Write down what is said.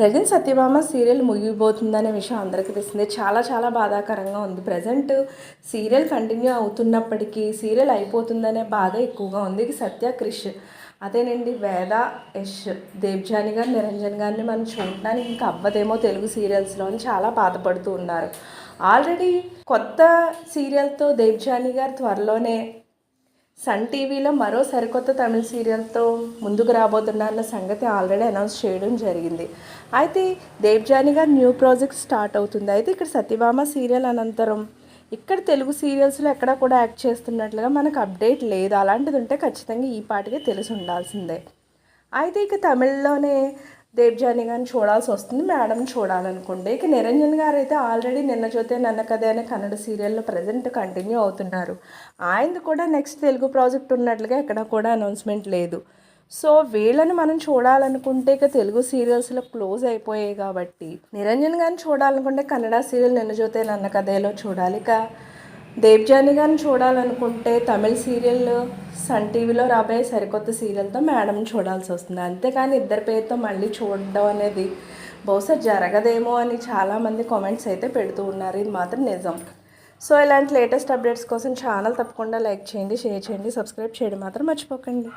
Present Satyabhama serial ముగిపోతుందనే విషయం అందరికీ తెలిసిందే. చాలా చాలా బాధాకరంగా ఉంది. ప్రజెంట్ సీరియల్ కంటిన్యూ అవుతున్నప్పటికీ సీరియల్ అయిపోతుందనే బాధ ఎక్కువగా ఉంది. సత్య క్రిష్ అదేనండి వేద యష్ దేవ్జాని గారు నిరంజన్ గారిని మనం చూడడానికి ఇంకా అవ్వదేమో తెలుగు సీరియల్స్లో అని చాలా బాధపడుతూ ఉన్నారు. ఆల్రెడీ కొత్త సీరియల్తో దేవ్జాని గారు త్వరలోనే సన్ టీవీలో మరో సరికొత్త తమిళ సీరియల్తో ముందుకు రాబోతున్నారన్న సంగతి ఆల్రెడీ అనౌన్స్ చేయడం జరిగింది. అయితే దేవ్జాని గారి న్యూ ప్రాజెక్ట్ స్టార్ట్ అవుతుంది. అయితే ఇక్కడ సత్యభామ సీరియల్ అనంతరం ఇక్కడ తెలుగు సీరియల్స్లో ఎక్కడ కూడా యాక్ట్ చేస్తున్నట్లుగా మనకు అప్డేట్ లేదు. అలాంటిది ఉంటే ఖచ్చితంగా ఈ పాటికే తెలిసి ఉండాల్సిందే. అయితే ఇక తమిళ్ళోనే దేవ్జాని గారిని చూడాల్సి వస్తుంది మేడం చూడాలనుకుంటే. ఇక నిరంజన్ గారు అయితే ఆల్రెడీ నిన్న చూతే నన్న కథ అనే కన్నడ సీరియల్లో ప్రజెంట్ కంటిన్యూ అవుతున్నారు. ఆయనది కూడా నెక్స్ట్ తెలుగు ప్రాజెక్ట్ ఉన్నట్లుగా ఎక్కడ కూడా అనౌన్స్మెంట్ లేదు. సో వీళ్ళని మనం చూడాలనుకుంటే ఇక తెలుగు సీరియల్స్లో క్లోజ్ అయిపోయాయి కాబట్టి. నిరంజన్ గారిని చూడాలనుకుంటే కన్నడ సీరియల్ నిన్న చూతే నన్న కథలో చూడాలి. ఇక దేవ్జాని గారిని చూడాలనుకుంటే తమిళ సీరియల్ సన్ టీవీలో రాబోయే సరికొత్త సీరియల్తో మేడం చూడాల్సి వస్తుంది. అంతేకాని ఇద్దరి పేరుతో మళ్ళీ చూడడం అనేది బహుశా జరగదేమో అని చాలామంది కామెంట్స్ అయితే పెడుతూ ఉన్నారు. ఇది మాత్రం నిజం. సో ఇలాంటి లేటెస్ట్ అప్డేట్స్ కోసం ఛానల్ తప్పకుండా లైక్ చేయండి షేర్ చేయండి సబ్స్క్రైబ్ చేయడం మాత్రం మర్చిపోకండి.